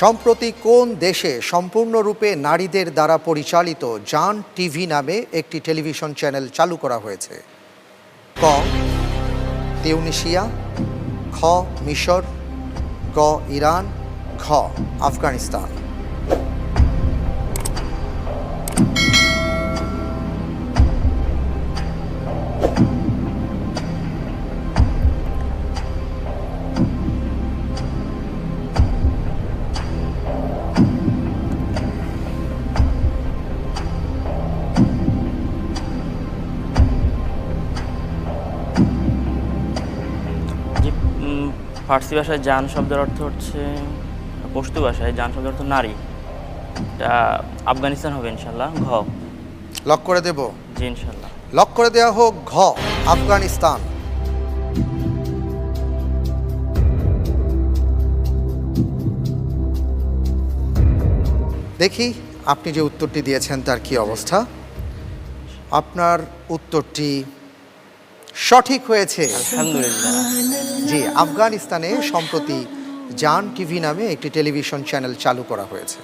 সম্প্রতি কোন দেশে সম্পূর্ণরূপে নারীদের দ্বারা পরিচালিত জান টিভি নামে একটি টেলিভিশন চ্যানেল চালু করা হয়েছে? ক, তিউনিশিয়া, খ, মিশর, গ, ইরান, ঘ, আফগানিস্তান। ফার্সি ভাষায় জান শব্দের অর্থ হচ্ছে পশতু ভাষায় জান শব্দের অর্থ নারী। এটা আফগানিস্তান হবে ইনশাল্লাহ ঘ। লক করে দেব? জি ইনশাল্লাহ লক করে দেওয়া হোক ঘ আফগানিস্তান। দেখি আপনি যে উত্তরটি দিয়েছেন তার কি অবস্থা? আপনার উত্তরটি সঠিক হয়েছে। আলহামদুলিল্লাহ। জি আফগানিস্তানে সম্প্রতি জান টিভি নামে একটি টেলিভিশন চ্যানেল চালু করা হয়েছে।